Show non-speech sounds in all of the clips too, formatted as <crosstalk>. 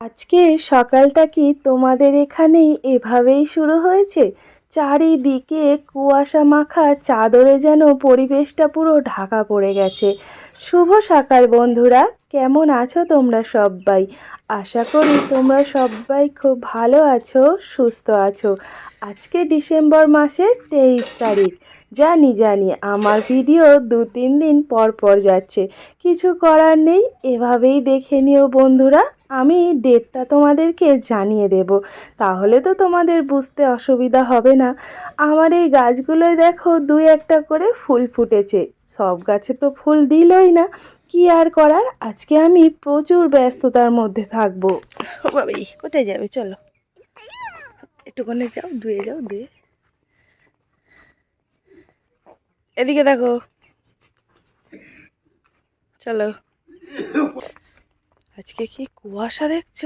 আজকে সকালটা কি তোমাদের এখানেই এভাবেই শুরু হয়েছে? চারিদিকে কুয়াশা মাখা চাদরে যেন পরিবেশটা পুরো ঢাকা পড়ে গেছে। শুভ সকাল বন্ধুরা, কেমন আছো তোমরা সবাই আশা করি তোমরা সবাই খুব ভালো আছো, সুস্থ আছো। আজকে ডিসেম্বর মাসের তেইশ তারিখ। জানি জানি, আমার ভিডিও দু তিন দিন পর পর যাচ্ছে। কিছু করার নেই, এভাবেই দেখে নিও বন্ধুরা, আমি ডেটটা তোমাদেরকে জানিয়ে দেব। তাহলে তো তোমাদের বুঝতে অসুবিধা হবে না। আমার এই গাছগুলোয় দেখো দুই একটা করে ফুল ফুটেছে। সব গাছে তো ফুল দিলই না। কি আর করার? আজকে আমি প্রচুর ব্যস্ততার মধ্যে থাকব। কোথায় যাবে? চলো। একটুখানি যাও, ধুয়ে যাও, ধুয়ে। এদিকে দেখো। চলো। আজকে কি কুয়াশা দেখছ?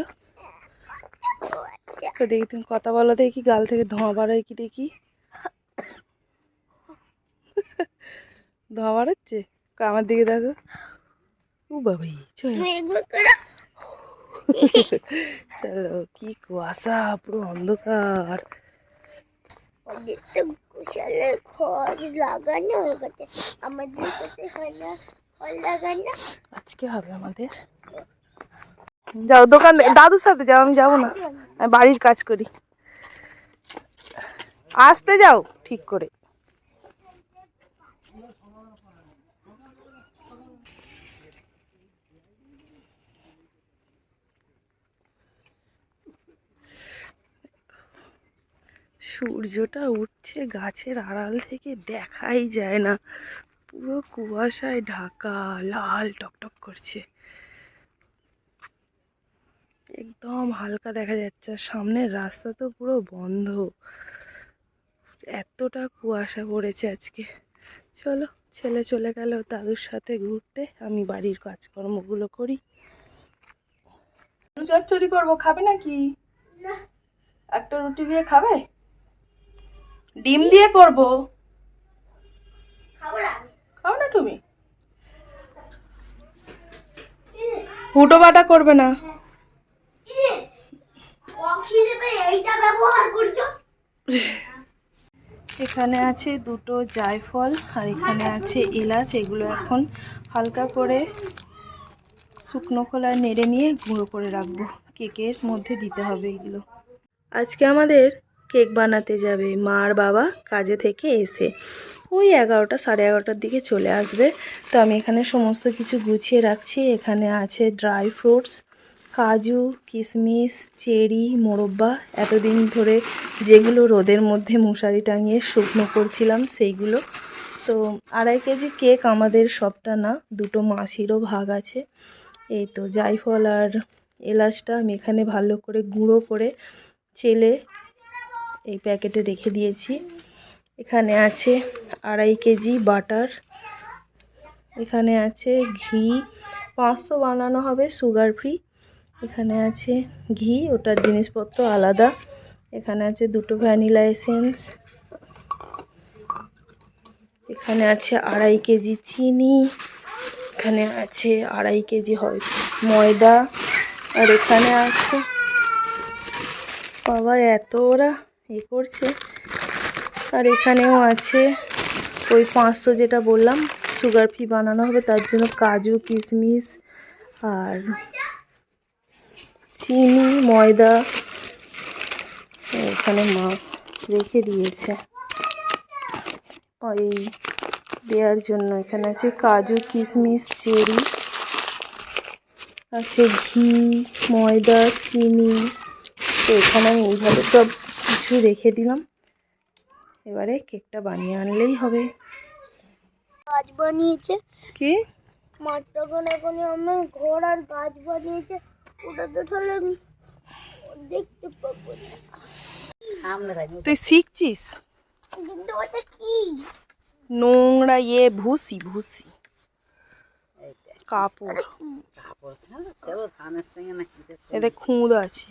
দেখি তুমি কথা বলো দেখি, গাল থেকে ধোঁয়া বাড়ায় কি দেখি? ধোঁয়া বাড়াচ্ছে আমার দিকে দেখো। ও বাবাই চলো, কি কুয়াশা, পুরো অন্ধকার। গোশালে ঘর লাগানো হয়ে গেছে। আমাদের কাছে হয় না ঘর লাগানো। আজকে হবে আমাদের। যাও দোকান দাদুর সাথে যাও আমি যাব না। আমি বাড়ির কাজ করি। আসতে যাও ঠিক করে। সূর্যটা উঠছে গাছের আড়াল থেকে দেখাই যায় না। পুরো কুয়াশায় ঢাকা লাল টকটক করছে। একদম হালকা দেখা যাচ্ছে আর সামনের রাস্তা তো পুরো বন্ধ। এতটা কুয়াশা পড়েছে আজকে। চলো ছেলে চলে গেল দাদুর সাথে ঘুরতে। আমি বাড়ির কাজকর্মগুলো করি। চচ্চড়ি করব খাবে নাকি? একটা রুটি দিয়ে খাবে? ডিম দিয়ে করব। খাও না তুমি। হুটো বাটা করবে না। ইয়ে এখানে আছে দুটো জায়ফল আর এখানে আছে এলাচ। এগুলো এখন হালকা করে শুকনো খোলায় নেড়ে নিয়ে গুঁড়ো করে রাখব। কেকের মধ্যে দিতে হবে এগুলো। আজকে আমাদের কেক বানাতে যাবে। মা আর বাবা কাজে থেকে এসে ওই এগারোটা, সাড়ে এগারোটার দিকে চলে আসবে। তো আমি এখানে সমস্ত কিছু গুছিয়ে রাখছি। এখানে আছে ড্রাই ফ্রুটস, কাজু কিশমিশ চেরি, মোরব্বা। এতদিন ধরে যেগুলো রোদের মধ্যে মশারি টাঙিয়ে শুকনো করছিলাম সেইগুলো। তো আড়াই কেজি কেক আমাদের সবটা না, দুটো মাসিরও ভাগ আছে। এই তো জায়ফল আর এলাচটা আমি এখানে ভালো করে গুঁড়ো করে চেলে এই প্যাকেটে রেখে দিয়েছি। এখানে আছে আড়াই কেজি বাটার। এখানে আছে ঘি। পাঁচশো বানানো হবে সুগার ফ্রি এখানে আছে ঘি, ওটার জিনিসপত্র আলাদা। এখানে আছে দুটো ভ্যানিলা এসেন্স এখানে আছে আড়াই কেজি চিনি। এখানে আছে আড়াই কেজি হয় ময়দা। আর এখানে আছে বাবা, এত ওরা। এ করছে। আর এখানেও আছে ওই পাঁচশো যেটা বললাম সুগার ফ্রি বানানো হবে, তার জন্য কাজু, কিশমিশ আর চিনি, ময়দা, এখানে মা রেখে দিয়েছে। ওই দেওয়ার জন্য এখানে আছে কাজু, কিশমিশ, চেরি, আছে ঘি, ময়দা, চিনি। তো এখানে আমি এইভাবে সব কিছু রেখে দিলাম। এবারে কেকটা বানিয়ে আনলেই হবে। গাছ বানিয়েছে। কি? মাছটা কোনে কোনে আমার ঘর আর গাছ বানিয়েছে। ওটা তো তাহলে আমি দেখতে পাবো তুই শিখছিস? কিন্তু ওটা কি? নোংরা ইয়ে ভুসি ভুসি। কাপড়। এতে খুঁদ আছে।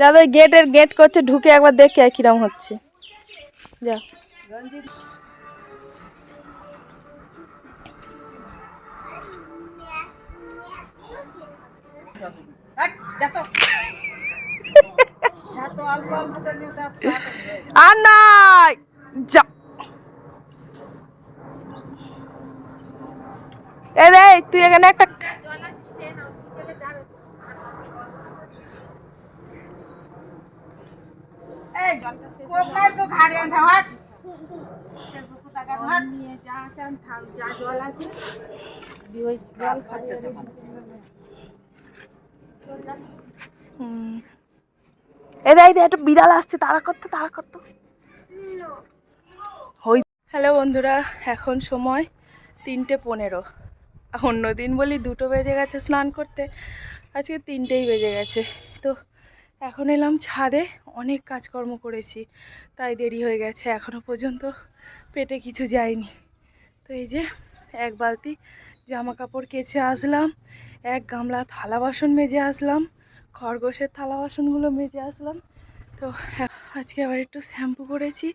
যাদের গেটের গেট করছে, ঢুকে একবার দেখে কিরম হচ্ছে। যা আর যা তুই এখানে একটা একটা বিড়াল আসছে তাড়া করতো তাড়া করতো হই হ্যালো বন্ধুরা এখন সময় তিনটে পনেরো। অন্য দিন বলি দুটো বেজে গেছে স্নান করতে আজকে তিনটেই বেজে গেছে। তো এখন এলাম ছাদে, অনেক কাজকর্ম করেছি, তাই দেরি হয়ে গেছে এখনও পর্যন্ত পেটে কিছু যায়নি। তো এই যে, এক বালতি জামা কাপড় কেচে আসলাম, এক গামলা থালা বাসন মেজে আসলাম, খরগোশের থালা বাসনগুলো মেজে আসলাম। তো আজকে আবার একটু শ্যাম্পু করেছি,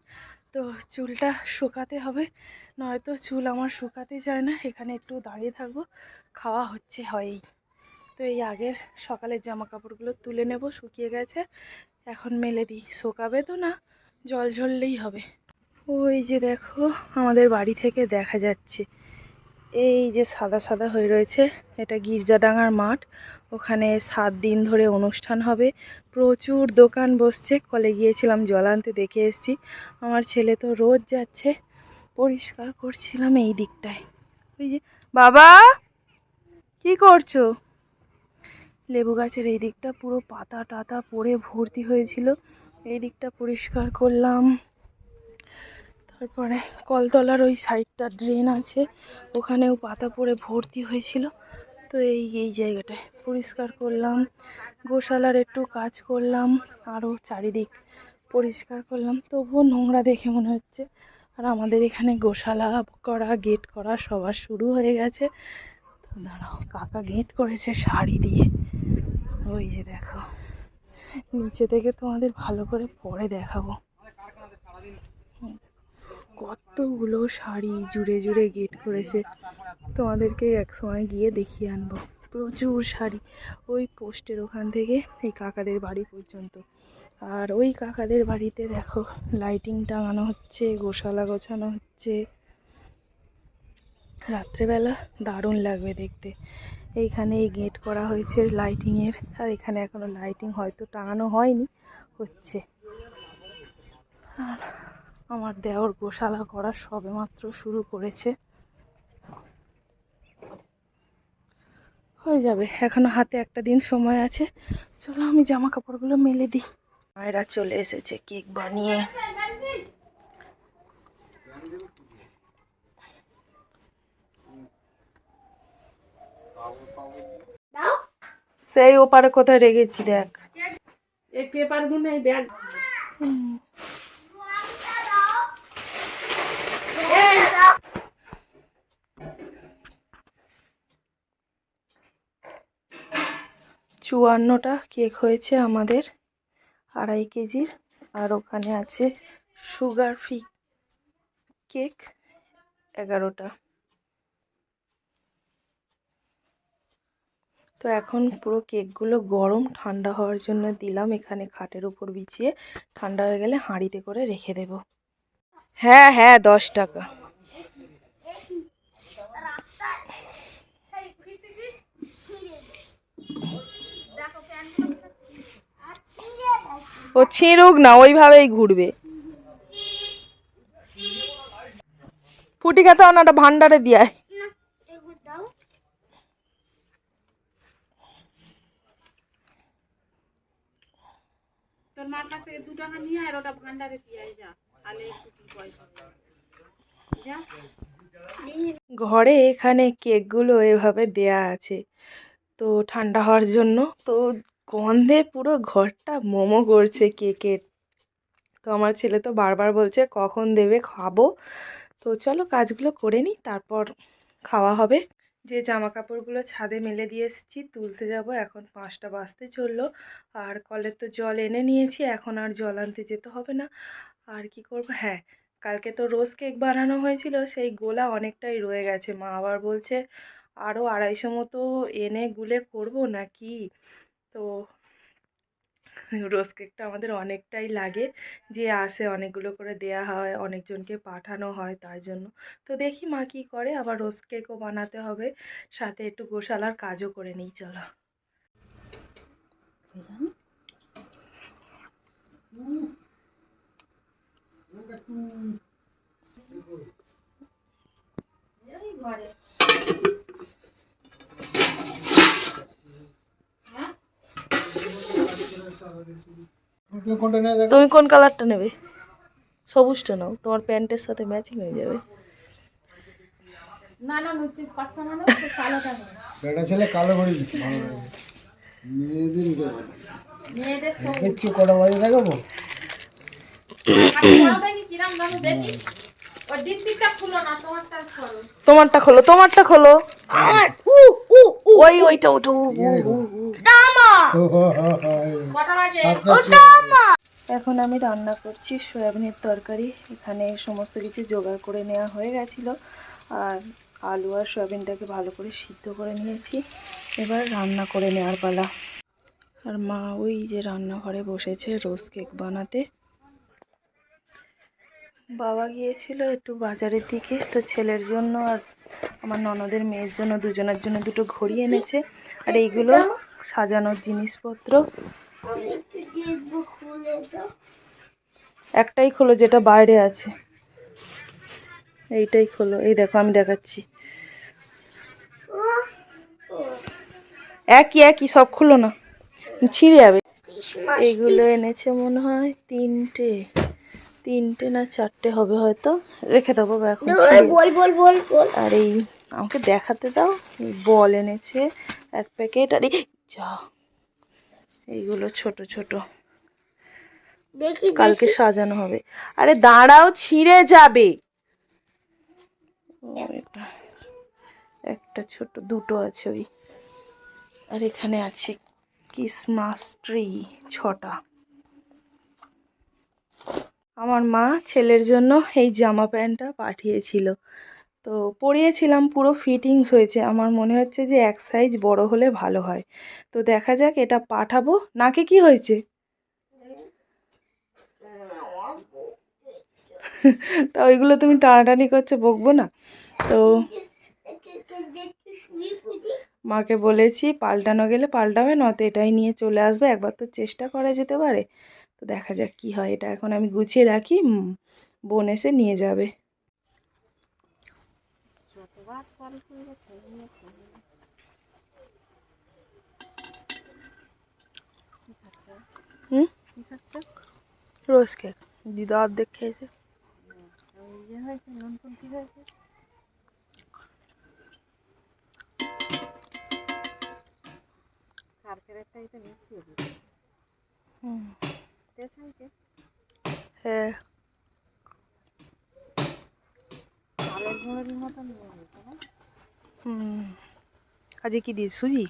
তো চুলটা শুকাতে হবে, নয়তো চুল আমার শুকাতে চায় না, এখানে একটু দাঁড়িয়ে থাকব, খাওয়া হচ্ছে, হয়ই। তো এই আগের সকালের জামা কাপড়গুলো তুলে নেব, শুকিয়ে গেছে। এখন মেলে দিই। শোকাবে তো না, জল ঝরলেই হবে। ওই যে দেখো, আমাদের বাড়ি থেকে দেখা যাচ্ছে। এই যে সাদা সাদা হয়ে রয়েছে, এটা গির্জাডাঙ্গার মাঠ। ওখানে সাত দিন ধরে অনুষ্ঠান হবে। প্রচুর দোকান বসছে। কলে গিয়েছিলাম, জল আনতে দেখে এসছি। আমার ছেলে তো রোজ যাচ্ছে। পরিষ্কার করছিলাম এই দিকটায়। ওই যে, বাবা! কি করছ? লেবু গাছের এই দিকটা পুরো পাতা টাতা পড়ে ভর্তি হয়েছিল। এই দিকটা পরিষ্কার করলাম। তারপরে কলতলার ওই সাইডটা ড্রেন আছে, ওখানেও পাতা পড়ে ভর্তি হয়েছিল। তো এই এই জায়গাটায় পরিষ্কার করলাম। গোশালার একটু কাজ করলাম, আরও চারিদিক পরিষ্কার করলাম। তবুও নোংরা দেখে মনে হচ্ছে। আর আমাদের এখানে গোশালা করা গেট করা সবার শুরু হয়ে গেছে। তো দাঁড়াও, কাকা গেট করেছে শাড়ি দিয়ে। ওই যে দেখো, নিচে থেকে তোমাদের ভালো করে পরে দেখাবো। কতগুলো শাড়ি জুড়ে জুড়ে গেট করেছে। তোমাদেরকে এক সময় গিয়ে দেখিয়ে আনব। প্রচুর শাড়ি ওই পোস্টের ওখান থেকে এই কাকাদের বাড়ি পর্যন্ত। আর ওই কাকাদের বাড়িতে দেখো লাইটিং টাঙানো হচ্ছে, গোশালা গোছানো হচ্ছে। রাত্রেবেলা দারুণ লাগবে দেখতে। এইখানে এই গেট করা হয়েছে লাইটিংয়ের আর এখানে এখনও লাইটিং হয়তো টাঙানো হয়নি, হচ্ছে। আর আমার দেওর গোশালা করা সবেমাত্র শুরু করেছে। হয়ে যাবে, এখনও হাতে একটা দিন সময় আছে। চলো আমি জামা কাপড়গুলো মেলে দিই। মায়েরা চলে এসেছে কেক বানিয়ে। সেই ওপারে কোথায় রেখেছি দেখ। এই পেপারগুলো এই ব্যাগ চুয়ান্নটা কেক হয়েছে আমাদের আড়াই কেজির আর ওখানে আছে সুগার ফ্রি কেক এগারোটা। তো এখন পুরো কেকগুলো গরম, ঠান্ডা হওয়ার জন্য দিলাম। এখানে খাটের উপর বিছিয়ে ঠান্ডা হয়ে গেলে হাঁড়িতে করে রেখে দেব। হ্যাঁ হ্যাঁ দশ টাকা। ও ছিঁড়ুক না, ওইভাবেই ঘুরবে। ফুটি খেতে ওনাটা ভান্ডারে দিয়ে দু টাকা নিয়ে আর ওটা ভান্ডারে দিয়ে যা। তাহলে একটু কি পয়সা ঘরে এখানে কেকগুলো এভাবে দেয়া আছে। তো ঠান্ডা হওয়ার জন্য তো গন্ধে পুরো ঘরটা মোমো করছে কেকের। তো আমার ছেলে তো বারবার বলছে, কখন দেবে? খাব। তো চলো কাজগুলো করে নিই, তারপর খাওয়া হবে। যে জামা কাপড়গুলো ছাদে মেলে দিয়ে এসেছি, তুলতে যাব। এখন পাঁচটা বাজতে চলল। আর কলের তো জল এনে নিয়েছি, এখন আর জল আনতে যেতে হবে না। আর কি করব? হ্যাঁ কালকে তো রোজ কেক বানানো হয়েছিল, সেই গোলা অনেকটাই রয়ে গেছে। মা আবার বলছে আরও আড়াইশো মতো এনে গুলে করব না কি তো <laughs> রোজ কেকটা আমাদের অনেকটাই লাগে যে আসে অনেকগুলো করে দেয়া হয় অনেকজনকে পাঠানো হয় তার জন্য। তো দেখি মা কী করে আবার রোজ কেকও বানাতে হবে সাথে একটু গোশালার কাজও করে নিই চলো। তুমি কোনটা নিয়ে দেখো তুমি কোন কালারটা নেবে? সবুজটা নাও তোমার প্যান্টের সাথে ম্যাচিং হয়ে যাবে। না না মুক্তি পাঁচটা মানে কালোটা বেটা ছেলে কালো ঘড়ি ভালো লাগে। মেয়েদের মেয়েদের দেখছি কটা বাজে দেখাবো। সবাই কিরাম দামে দেখি? তোমারটা খোলো। তোমারটা খোলো ওই ওইটা ওটা এখন আমি রান্না করছি সয়াবিনের তরকারি। এখানে সমস্ত কিছু জোগাড় করে নেওয়া হয়ে গেছিল। আর আলু আর সয়াবিনটাকে ভালো করে সিদ্ধ করে নিয়েছি। এবার রান্না করে নেওয়ার পালা। আর মা ওই যে রান্নাঘরে বসেছে রোজ কেক বানাতে। বাবা গিয়েছিল একটু বাজারের দিকে, তো ছেলের জন্য আর আমার ননদের মেয়ের জন্য, দুজনের জন্য দুটো ঘড়ি এনেছে। আর এইগুলো সাজানোর জিনিসপত্র। একটাই খোলো যেটা বাইরে আছে। এইটাই খোলো। এই দেখো, আমি দেখাচ্ছি। একই একই, সব খুলো না। ছিঁড়ে যাবে। এইগুলো এনেছে মনে হয় তিনটে। তিনটে না চারটে হবে হয়তো। রেখে দেবো এখন বল বল বল বল। আর এই আমাকে দেখাতে দাও বল এনেছে এক প্যাকেট। আর যা এইগুলো ছোট ছোট। দেখি কালকে সাজানো হবে। আরে দাঁড়াও ছিঁড়ে যাবে। একটা ছোট দুটো আছে ওই। আর এখানে আছে ক্রিসমাস ট্রি ছটা। আমার মা ছেলের জন্য এই জামা প্যান্টটা পাঠিয়েছিল। তো পরিয়েছিলাম, পুরো ফিটিংস হয়েছে। আমার মনে হচ্ছে যে এক সাইজ বড় হলে ভালো হয়। তো দেখা যাক এটা পাঠাবো। নাকে কি হয়েছে? তা ওইগুলো তুমি টানাটানি করছ, বকবো না? তো মাকে বলেছি, পাল্টানো গেলে পাল্টাবে, নয়তো এটাই নিয়ে চলে আসবে। একবার তো চেষ্টা করা যেতে পারে। তো দেখা যাক কি হয়। এটা এখন আমি গুছিয়ে রাখি বোন এসে নিয়ে যাবে। হুম? রোজ কেক। দিদা অর্ধেক খেয়েছে। হুম। হ্যাঁ। হুম। আজকে কি দিস সুজি?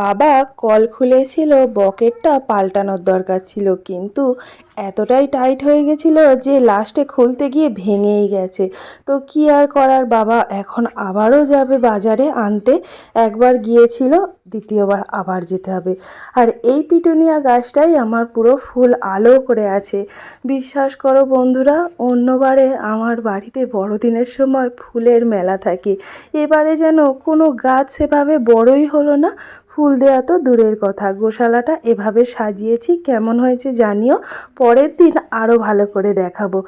বাবা কল খুলেছিল, বকেটটা পাল্টানোর দরকার ছিল, কিন্তু এতটাই টাইট হয়ে গেছিল যে লাস্টে খুলতে গিয়ে ভেঙেই গেছে। তো কি আর করার বাবা, এখন আবারও যাবে বাজারে আনতে? একবার গিয়েছিল দ্বিতীয়বার আবার যেতে হবে। আর এই পিটুনিয়া গাছটাই আমার পুরো ফুল আলো করে আছে। বিশ্বাস করো বন্ধুরা, অন্যবারে আমার বাড়িতে বড়দিনের সময় ফুলের মেলা থাকে। এবারে যেন কোনো গাছ সেভাবে বড়ই হলো না। ফুল দেওয়া তো দূরের কথা। গোশালাটা এভাবে সাজিয়েছি, কেমন হয়েছে জানিও? পরের দিন আরও ভালো করে দেখাবো।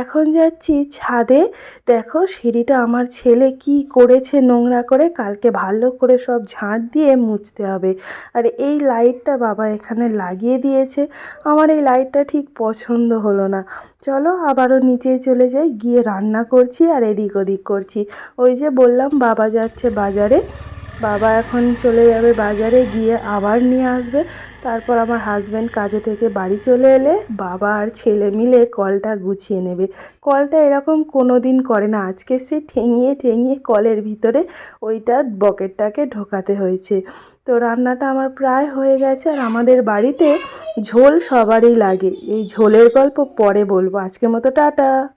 এখন যাচ্ছি ছাদে। দেখো, সিঁড়িটা আমার ছেলে কি করেছে নোংরা করে। কালকে ভালো করে সব ঝাঁট দিয়ে মুছতে হবে। আর এই লাইটটা বাবা এখানে লাগিয়ে দিয়েছে। আমার এই লাইটটা ঠিক পছন্দ হলো না। চলো আবারও নিচে চলে যাই, গিয়ে রান্না করছি আর এদিক ওদিক করছি। ওই যে বললাম বাবা যাচ্ছে বাজারে। বাবা এখন চলে যাবে বাজারে, গিয়ে আবার নিয়ে আসবে। তারপর আমার হাজব্যান্ড কাজে থেকে বাড়ি চলে এলে বাবা আর ছেলে মিলে কলটা গুছিয়ে নেবে। কলটা এরকম কোনো দিন করে না। আজকে সে ঠেঙিয়ে ঠেঙিয়ে কলের ভিতরে ওইটা বকেটটাকে ঢোকাতে হয়েছে। তো রান্নাটা আমার প্রায় হয়ে গেছে আর আমাদের বাড়িতে ঝোল সবারই লাগে। এই ঝোলের গল্প পরে বলব। আজকের মতো টাটা।